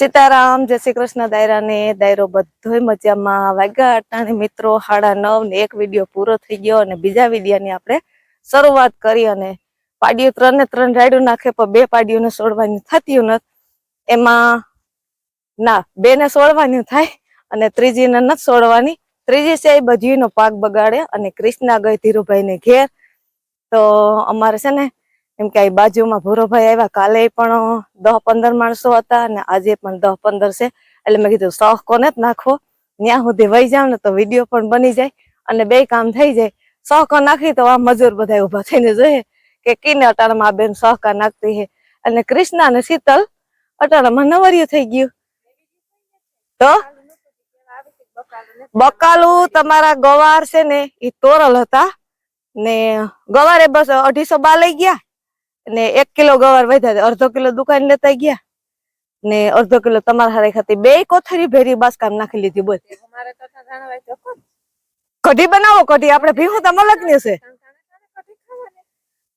સીતારામ, જય શ્રી કૃષ્ણ દાયરા ને દાયરો બધોય મજામાં. વાગ્યા અટાણે મિત્રો સાડા નવ ને એક વીડિયો પૂરો થઈ ગયો અને બીજા વીડિયો ની આપણે શરૂઆત કરી અને પાડીઓ ને ત્રણ રાડ્યું નાખે, પણ બે પાડીઓને સોડવાની થતી નથી. એમાં ના બે ને સોડવાની થાય અને ત્રીજી ને નથી સોડવાની ત્રીજી છે એ બધીનો પાક બગાડે અને કૃષ્ણા ગઈ ધીરુભાઈ ને ઘેર. તો અમારે છે ને એમ કે આ બાજુમાં ભૂરોભાઈ આવ્યા, કાલે પણ દસ પંદર માણસો હતા અને આજે પણ દસ પંદર છે. એટલે મેં કીધું, શોખ કોને જ નાખવો? ત્યાં સુધી વહી જાવ ને તો વીડિયો પણ બની જાય અને બે કામ થઈ જાય. શોખ નાખી તો આ મજૂર બધા ઊભા થઈને જોઈએ કે કીને અટાણામાં આ બેન શોખા નાખતી હે. અને કૃષ્ણ અને શીતલ અટાણામાં નવરિયું થઈ ગયું. તો? બકાલુ તમારા ગવાર છે ને એ તોરલ હતા ને ગવારે બસ અઢીસો બા લઈ ગયા. ને એક કિલો ગવાર વધ્યા અડધો કિલો દુકાન લેતા ગયા. ને અડધો કિલો તમારા હારે ખાતી બે કોથરી ભેરી બાસકામ નાખી લીધી બોલ. કઢી બનાવો કઢી. આપડે ભેહું તો મલકની છે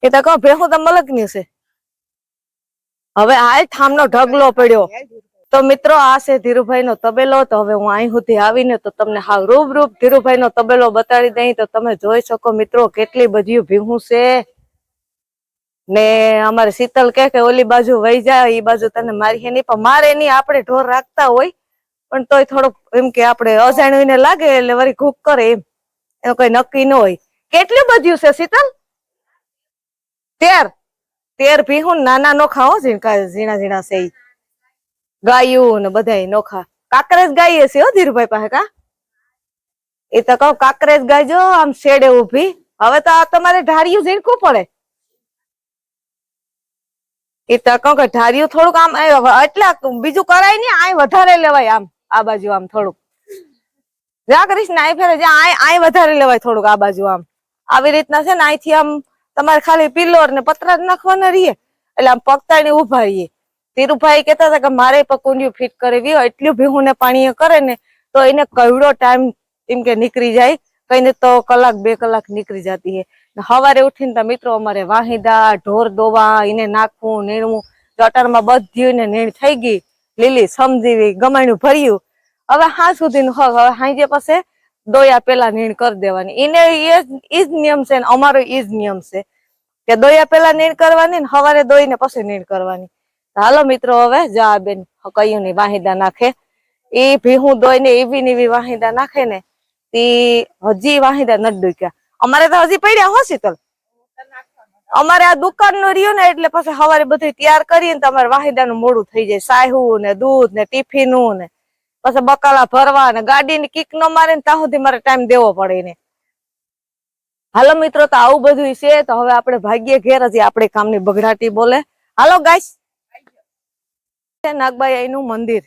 એ તો કહો ભેહું તો મલકની છે. હવે આ ઠામનો ઢગલો પડ્યો. તો મિત્રો આ છે ધીરુભાઈ નો તબેલો. તો હવે હું અહીં સુધી આવીને તો તમને હાવ રૂબરૂપ ધીરુભાઈ નો તબેલો બતાડી દઈ. તો તમે જોઈ શકો મિત્રો કેટલી બધી ભીહું છે. ને અમારે શીતલ કે કે ઓલી બાજુ વહી જાય એ બાજુ તને મારી નહીં. પણ મારે નહીં, આપણે ઢોર રાખતા હોય. પણ તોય થોડોક એમ કે આપણે અજાણ્યું લાગે એટલે વળી ઘૂક કરે એમ. એનું કઈ નક્કી ન હોય. કેટલું બધું છે શીતલ? તેર. તેર ભીહું નાના નોખા હો ઝીણકા ઝીણા ઝીણા છે ગાયું ને બધાય નોખા. કાકરેજ ગાય છે હો ધીરુભાઈ પાસે કા? એ તો કહું કાકરેજ ગાય જો, આમ શેડે ઊભી હવે તો તમારે ઢાળિયું ઝીણકું પડે. એ તો કહું કે ઢાળિયું થોડુંક આમ એટલે બીજું કરાય ને આય વધારે લેવાય આમ, આ બાજુ આમ થોડુંક. જા કરીશ આય ફેરે જા આય આય વધારે લેવાય થોડુંક આ બાજુ આમ. આવી રીતના છે ને અહીંથી આમ તમારે ખાલી પિલ્લોર ને પતરા જ નાખવાના રહીએ. એટલે આમ પગતાણી ઊભા રહીએ. ધીરુભાઈ કેતા હતા કે મારે પકુંડિયું ફિટ કરવી હોય, એટલું ભીહું ને પાણી કરે ને, તો એને કવડો ટાઈમ એમ કે નીકળી જાય. કઈ તો કલાક બે કલાક નીકળી જતી હે. સવારે ઉઠીને મિત્રો અમારે વાહિદા, ઢોર દોવા, એને નાખવું, નીણવું. ગટરમાં બધી ને નીણ થઈ ગઈ, લીલી, સમજીવી, ગમાણ્યું, ભર્યું. હવે હા સુધીનું હક હવે હાંજે પાસે દોયા પેલા નીણ કરી દેવાની. એને એ જ નિયમ છે ને અમારો એ જ નિયમ છે કે દોયા પેલા નીણ કરવાની ને સવારે દોઈને પછી નીણ કરવાની. હાલો મિત્રો હવે જા બેન કયું ની વાહિદા નાખે. એ ભીહું દોઈને એવી ને એવી વાહિદા નાખે ને તી હજી વાહિદા નથી ડૂક્યા અમારે તો હજી પડ્યા હો શીતલ અમારે આ દુકાનનું રહ્યું ને એટલે પછી સવારે બધું તૈયાર કરીએ ને તો અમારે વાહિદા નું મોડું થઈ જાય. સાહું ને દૂધ ને ટિફિનું ને પછી બકાલા ભરવા ને ગાડી ની કિક નો મારે ત્યાં સુધી મારે ટાઈમ દેવો પડે ને હાલો મિત્રો, તો આવું બધું છે, તો હવે આપણે ભાગ્ય ઘેર, હજી આપણે કામની બગડાટી બોલે. હાલો ગાઈસ નાગબાઈ આઈ નું મંદિર.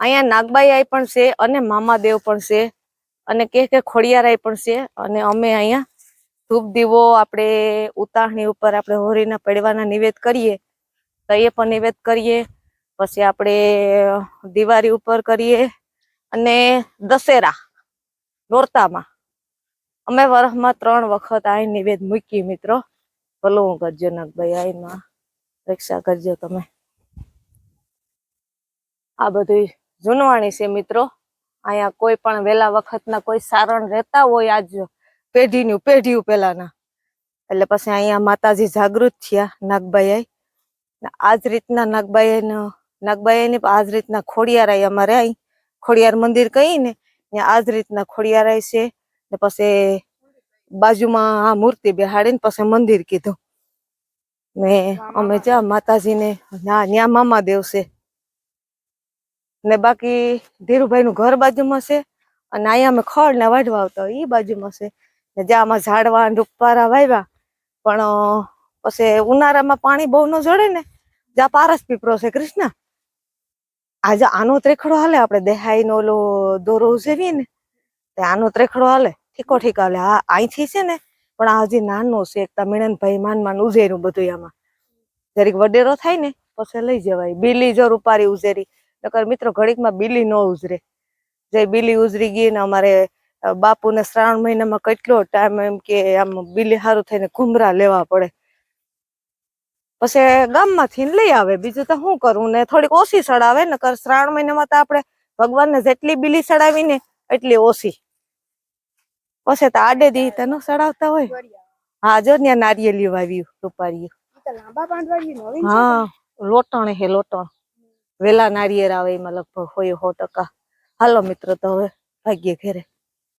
અહીંયા નાગબાઈ આઈ પણ છે અને મામાદેવ પણ છે. અને કે કે ખોડિયારાઈ પણ છે. અને અમે અહીંયા ધૂપ દીવો આપણે ઉતાહણી ઉપર આપણે હોરીના પડવાના નિવેદ કરીએ. તો એ પણ નિવેદ કરીએ. પછી આપણે દિવાળી ઉપર કરીએ. અને દશેરા નોરતામાં. અમે વરસમાં ત્રણ વખત આ નિવેદ મૂકી મિત્રો. ભલું કરજો નાગભાઈ આઈમાં રક્ષા કરજો તમે. આ બધું જૂનવાણી છે મિત્રો. અહીંયા કોઈ પણ વેલા વખતના કોઈ સારણ રહેતા હોય આજ પેઢીનું, પેઢીયું પેલાના. એટલે પછી અહીંયા માતાજી જાગૃત થયા નાગબાઈ આજ રીતના નાગબાઈ નાગબાઈ ની આજ રીતના ખોડિયારાઈ અમારે અહીં, ખોડિયાર મંદિર કહી ને આજ રીતના ખોડિયારા છે. ને પછી બાજુમાં આ મૂર્તિ બેહાડીને પછી મંદિર કીધું. ને અમે જા માતાજીને, ના, ન્યા મામા દેવ છે ને બાકી ધીરુભાઈ નું ઘર બાજુમાં છે અને અહીંયા અમે ખડ ને વાઢવા આવતા ઈ બાજુમાં છે. ને જ્યાં આમાં ઝાડવા રૂપારા વાવ્યા પણ પછી ઉનાળામાં પાણી બહુ ન જડે ને, જ્યાં પારસ પીપરો છે, કૃષ્ણ. આજે આનો ત્રેખડો હાલે, આપણે દેહાઈ નો ઓલો દોરો ઉજવીએ ને, તે આનો ત્રેખડો હાલે, ઠીકો ઠીક હાલે. હા અહીંથી છે ને, પણ આ હજી નાનો છે, એક મિણનભાઈ માન માન ઉજેર્યું બધું આમાં. જરીક વડેરો થાય ને, પછી લઈ જવાય. બીલી જો રૂપારી ઉજેરી. નકર મિત્રો ઘડીકમાં બીલી ન ઉજરે. જે બીલી ઉજરી ગઈ ને અમારે બાપુને શ્રાવણ મહિનામાં કેટલો ટાઈમ એમ કે આમ બીલી સારું થઈને ઘુમરા લેવા પડે. પછી ગામમાંથી લઈ આવે. બીજું તો શું કરવું ને? થોડીક ઓછી સડાવે નકર શ્રાવણ મહિનામાં તો આપણે ભગવાનને જેટલી બીલી સડાવી ને એટલી ઓછી. પછી તો આડે દી તો ન સડાવતા હોય. હા જો ત્યાં નારિયેલી વાવ્યું રૂપારી લાંબા હા લોટણ હે લોટણ. વેલા નારિયેર આવે એમાં લગભગ હોય સો ટકા. હાલો મિત્રો, તો હવે ભાગ્ય ઘેરે.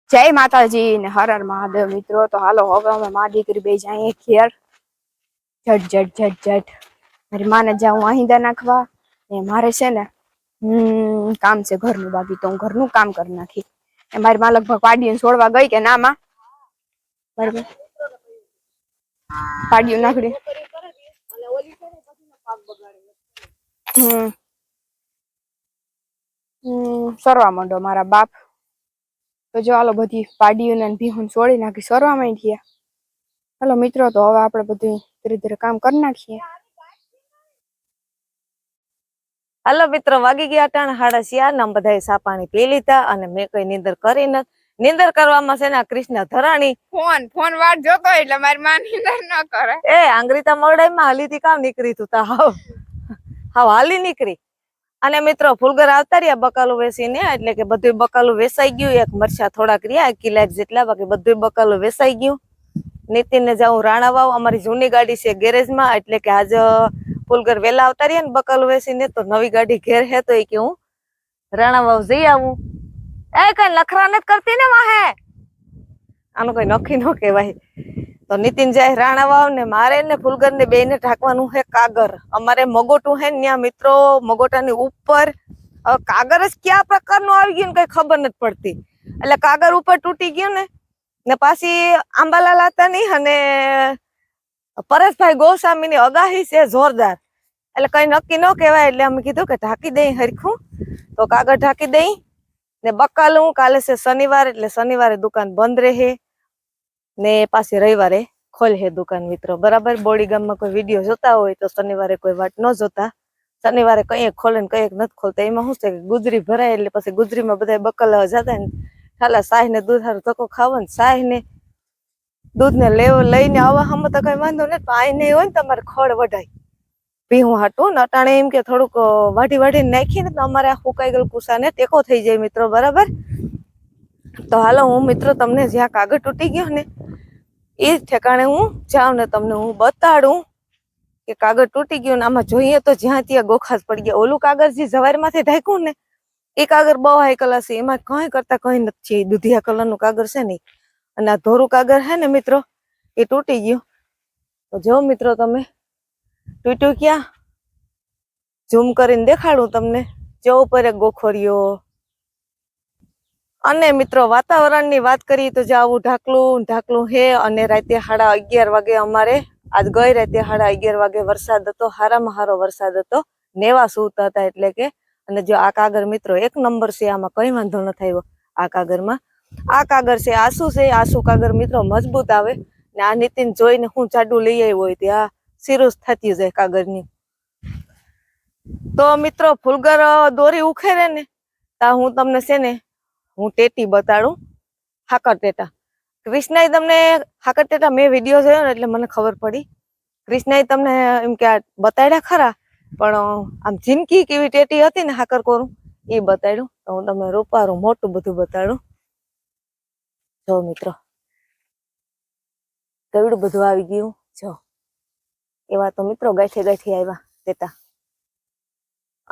જય માતાજી ને હર હર મહાદેવ મિત્રો, તો હાલો હવે અમે મા દીકરી બે જઈએ ઘેર. ઝટ જટ જટ ઝટ. મારી માને જાઉં અહીંદા નાખવા. ને મારે છે ને કામ છે ઘરનું બાકી, તો હું ઘરનું કામ કરી નાખી. એ મારી માં લગભગ પાડીને છોડવા ગઈ કે ના માં? બરાબર. પાડીઓ નાખડી. હમ. સરવા માંડો મારા બાપ. તો જો હાલો બધી પાડીઓને ને ભીહું છોડી નાખી સરવા માંડ્યા. હાલો મિત્રો તો હવે આપણે બધું ધીરે ધીરે કામ કરી નાખીએ. હાલો મિત્રો વાગી ગયા ટાણ હાડા શિયાર ને બધા સાપાણી પી લીધા અને મેં કઈ નિંદર કરી ન નીંદર કરવામાં છે ને કૃષ્ણ ધરાણી. ફોન ફોન વાટ જોતો એટલે મારી માં નિંદર ન કરે. એ આંગરીતા મરડાઈ માં હાલી થી કામ નીકળી તું તા હાવ. હાવ હાલી નીકળી. અને મિત્રો, ફૂલગર આવતા રહ્યા બકાલું વેસીને એટલે કે બધું બકાલું વેસાઈ ગયું. એક મરચા થોડાક રહ્યા, એક કિલાક જેટલા, બાકી બધું બકાલું વેસાઈ ગયું. નીતિન ને જાઉં રાણાવાવ, અમારી જૂની ગાડી છે ગેરેજમાં, એટલે કે આજ ફૂલગર વેલા આવતા રહ્યા ને બકાલું વેસીને તો નવી ગાડી ઘેર હે, તો એ કે હું રાણાવાવ જઈ આવું. એ કઈ લખરા નથી કરતી ને વાહે? આનું કઈ નખી ન કહેવાય. તો નીતિન જાય રાણાવાવ ને મારે ને ફૂલગર ને બેને ઢાંકવાનું હે કાગર. અમારે મગોટું હે ને ત્યાં મિત્રો, મગોટાની ઉપર. કાગર જ કયા પ્રકારનું આવી ગયું ને કઈ ખબર નથી પડતી. એટલે કાગર ઉપર તૂટી ગયું ને ને પાછી આંબાલાલ હતા નહીં અને પરેશભાઈ ગોસ્વામીની અગાહી છે જોરદાર. એટલે કઈ નક્કી ન કહેવાય, એટલે અમે કીધું કે ઢાંકી દઈ હરખું. તો કાગળ ઢાંકી દઈ ને બકાલું, કાલે છે શનિવાર, એટલે શનિવારે દુકાન બંધ રહે. ને પાછી રવિવારે ખોલે દુકાન મિત્રો. બરાબર બોડી ગામમાં કોઈ વીડિયો જોતા હોય તો શનિવારે કોઈ વાટ ન જોતા. શનિવારે કંઈક ખોલે ને કંઈક નથી ખોલતા. એમાં શું છે કે ગુજરી ભરાય એટલે પછી ગુજરીમાં બધા બકલ જતા ને ખાલા સાહ ને દૂધ હારું ધક્કો ખાવો ને સાહ ને દૂધ ને લેવો લઈને આવવા હમ તો કઈ વાંધો નહીં પાણી નહીં હોય ને તમારે ખડ વઢાય. ભીહું હાટું ને અટાણે એમ કે થોડુંક અ, વાઢી વાઢીને નાખીને તો અમારે આ ફૂકાઈ ગયેલ કુસાને ટેકો થઈ જાય મિત્રો બરાબર? તો હાલો હું મિત્રો તમને જ્યાં કાગળ તૂટી ગયો ને એ ઠેકાણે હું જાઉં ને તમને હું બતાડું કે કાગળ તૂટી ગયું ને આમાં જોઈએ તો જ્યાં ત્યાં ગોખાસ પડી ગયા. ઓલું કાગળ જે જવારી માંથી ઢાંક્યું ને, એ કાગળ બહુ હાઈ કલર છે. એમાં કઈ કરતા કઈ નથી. દુધિયા કલરનું કાગળ છે નહીં અને આ ધોરું કાગળ છે ને મિત્રો, એ તૂટી ગયું. તો જો મિત્રો તમે, તૂટ્યું ક્યાં? ઝૂમ કરીને દેખાડું તમને. જો ઉપર એક ગોખોરિયો અને મિત્રો, વાતાવરણની વાત કરીએ તો જે આવું ઢાકલું ઢાકલું હે અને રાતે સાડા અગિયાર વાગે અમારે, આજ ગઈ રાતે સાડા અગિયાર વાગે વરસાદ હતો, હારામાં હારો વરસાદ હતો, નેવા સુતા હતા એટલે કે, અને જો આ કાગળ મિત્રો એક નંબર છે, આમાં કઈ વાંધો ન થયો આ કાગળમાં. આ કાગળ છે, આસુ છે, આસુ કાગળ મિત્રો મજબૂત આવે, ને આ નીતિન જોઈને હું જાડું લઈ આવ્યો હોય ત્યાં સિરુસ થતી જાય કાગળની. તો મિત્રો, ફૂલગર દોરી ઉખેરે ને, તા હું તમને છે ને હું ટેટી બતાડું. હાકર ટેટા. ક્રિષ્નાએ તમને હાકર ટેટા મેં વીડિયો જોયો ને એટલે મને ખબર પડી. કૃષ્ણએ તમને એમ કે બતાડ્યા ખરા, પણ આમ જિંદગી કેવી ટેટી હતી ને હાકર કોરું, એ બતાડ્યું. તો હું તમને રોપારું મોટું બધું બતાડું. જો મિત્રો. કેવડું બધું આવી ગયું. જો. એવા તો મિત્રો ગાંઠે ગાંઠી આવ્યા ટેટા.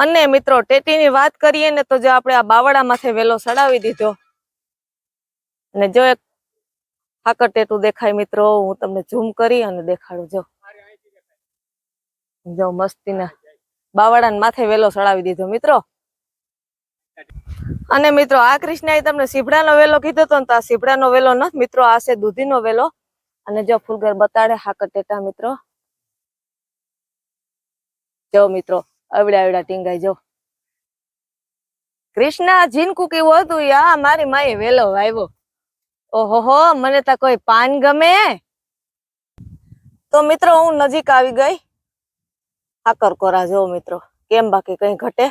અને મિત્રો, ટેટીની વાત કરીએ ને તો જો આપણે આ બાવળા માથે વેલો સડાવી દીધો. અને જો એક હાકર ટેટું દેખાય મિત્રો, હું તમને ઝૂમ કરી અને દેખાડું, જો. જો મસ્તીના માથે વેલો સડાવી દીધો, મિત્રો. અને મિત્રો, આ કૃષ્ણએ તમને સીભડાનો વેલો કીધો તો આ સીભડાનો વેલો નથી મિત્રો, આ છે દૂધીનો વેલો. અને જો ફૂલગર બતાડે હાકર ટેટા, મિત્રો. જો, મિત્રો અવડા અવડા ટીંગાઈ જો કૃષ્ણ, જીનકુ કેવું હતું યા મારી માએ વેલો આવ્યો ઓહો મને તો કોઈ પાન ગમે? તો મિત્રો, હું નજીક આવી ગઈ. હાકર કોરા જો મિત્રો, કેમ બાકી કઈ ઘટે?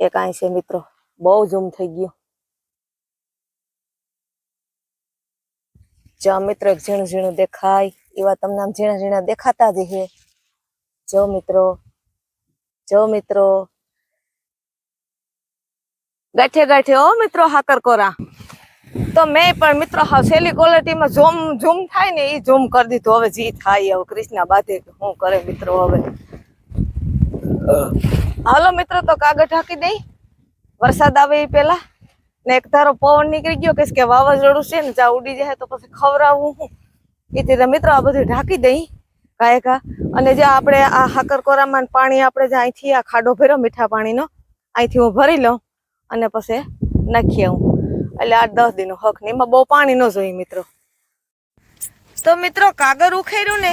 એ કાંઈ છે મિત્રો, બહુ ઝૂમ થઈ ગયું. જો મિત્રો ઝીણું ઝીણું દેખાય. એવા તમને આમ ઝીણા ઝીણા દેખાતા જ હે. જો મિત્રો જો મિત્રો. ગાંઠે ગાંઠે ઓ મિત્રો હાકર કોરા. તો મેં પણ મિત્રો હા સેલી ક્વોલિટીમાં ઝૂમ ઝૂમ થાય ને એ ઝૂમ કરી દીધું. હવે જી થાય, હવે કૃષ્ણા બાધે કે શું કરે મિત્રો હવે. હાલો મિત્રો, તો કાગળ ઢાંકી દઈ. વરસાદ આવે એ પેલા ને એક ધારો પવન નીકળી ગયો કે કે વાવાઝોડું છે ને જ્યાં ઉડી જાય તો પછી ખવડાવવું હું. એ રીતે મિત્રો આ બધું ઢાંકી દઈ. કાયકા અને જે આપણે આ હાકરકોરામાં પાણી આપણે જે અહીંથી આ ખાડો ભર્યો મીઠા પાણીનો, અહીંથી હું ભરી લઉં અને પછી નાખી આવું. એટલે આ દસ દિનો હક ને એમાં બહુ પાણી ન જોઈએ મિત્રો. તો મિત્રો કાગળ ઉખેર્યું ને,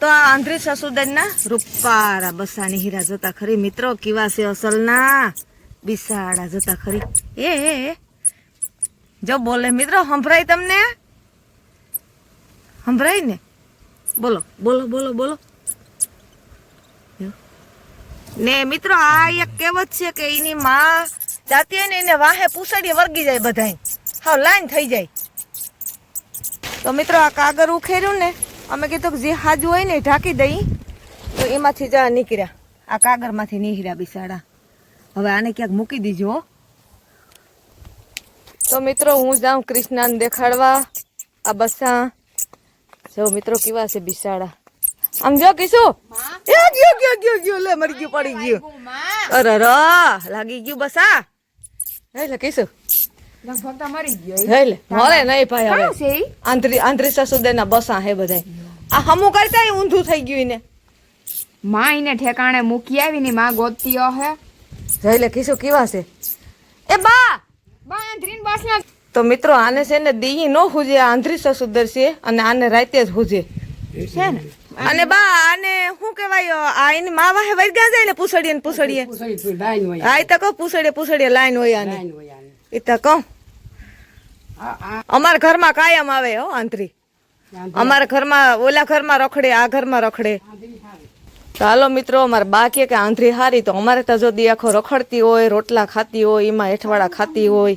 તો આ આંધ્રી સસુદનના રૂપારા બસાની હીરા જોતા ખરી. મિત્રો, કેવા છે અસલના? બિસાડા જોતા ખરી. એ. જો બોલે, મિત્રો, સંભળાય તમને? સંભળાય ને? બોલો બોલો બોલો બોલો. ને મિત્રો આ એક કહેવત છે કે એની માં જાતી ને એને વાહે પૂસડી વર્ગી જાય બધાય. હા લાઈન થઈ જાય. તો મિત્રો આ કાગળ ઉખેર્યું ને અમે કીધું કે જે હાજુ હોય ને ઢાંકી દઈ. તો એમાંથી જા નીકળ્યા. આ કાગળમાંથી નીકળ્યા બિસાડા. હવે આને ક્યાંક મૂકી દીજો. તો મિત્રો હું જાઉં કૃષ્ણાને દેખાડવા. આ બસા જો મિત્રો કેવા છે બિસાડા? આમ જો કીશું? એ ગયો ગયો ગયો ગયો લે મરી ગયું પડી ગયું. અરે ર લાગી ગયું બસા હે. લે કીશું. લગભગ મરી ગયો હે લે મોરે નહીં ભાઈ હવે. છે ઈ? આંતરી આંતરી સસુદેના બસા હે બધાય. આ હમુ કરતા ઊંધું થઈ ગયું ને માં એને ઠેકાણે મૂકી આવી ને માં ગોતતી હે. જઈ લે કીશું કેવા છે? એ બા! બાંધરીને બાસના તો મિત્રો આને છે ને દી નો હુજે આ આંધરી સસુદર છે અને આને રાતે જ હુજે. છે ને? અને બા આને શું કહેવાય આ એની મા વાહે વર્ગા જાય ને પૂછડીએ ને પૂછડીએ. પૂછડી તું કહું પૂછડીએ પૂછડીએ લાઈન હોય આને. એ તો કહું. આ આ અમારા ઘરમાં કાયમ આવે હો આંતરી અમારા ઘરમાં ઓલા ઘરમાં રખડે આ ઘરમાં રખડે. તો હાલો મિત્રો અમારે બા કે આંધરી હારી તો અમારે તો જો દી આખો રખડતી હોય રોટલા ખાતી હોય એમાં હેઠવાડા ખાતી હોય.